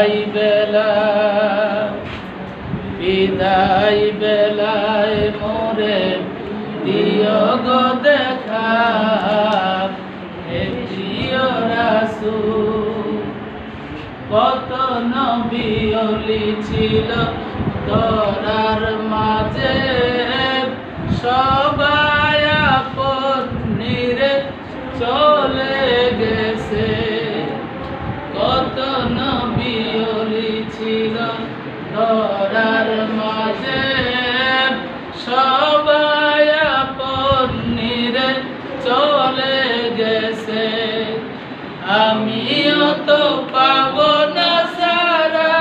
বিদায় বেলা, বিদায় বেলায় মোরে গো দেখা রাসূল। কত নবী ছিল তোরার মাঝে, সবাই আপন নিরে চলে তোরার মাঝে সবাই আপন চলে গেছে। আমিও তো পাব না সারা।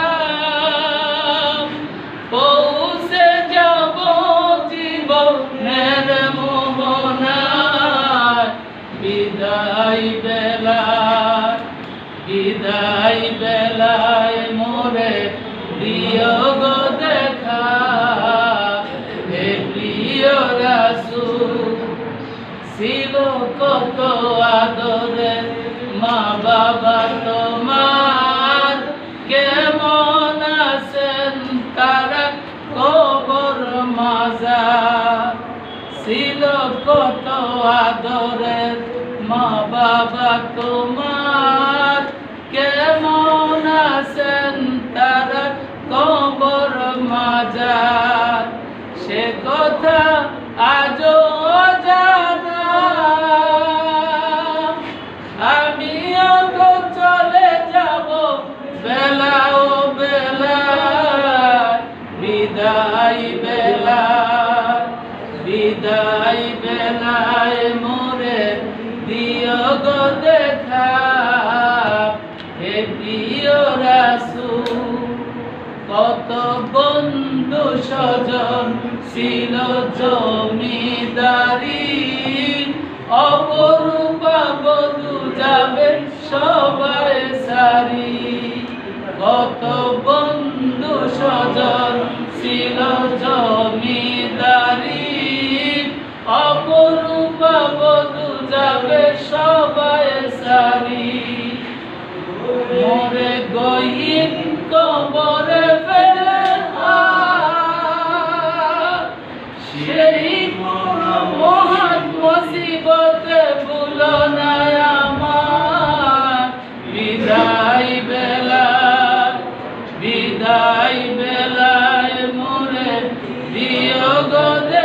যাব বিদায় বেলা, বিদায় বেলায় কত আদরের মা বাবা তোমার কেমন আছেন? তারা কবর মাজা ছিল কত আদরের মা বাবা তোমার? কেমন আছেন? তারা বেলায় মোরে দিয় গো দেখা। হে প্রিয় রাসূল, কত বন্ধু স্বজন ছিল জমিদারি। অপরূপা বধু যাবে সবাই সারি। কত বেলায় মোরে দিও গদে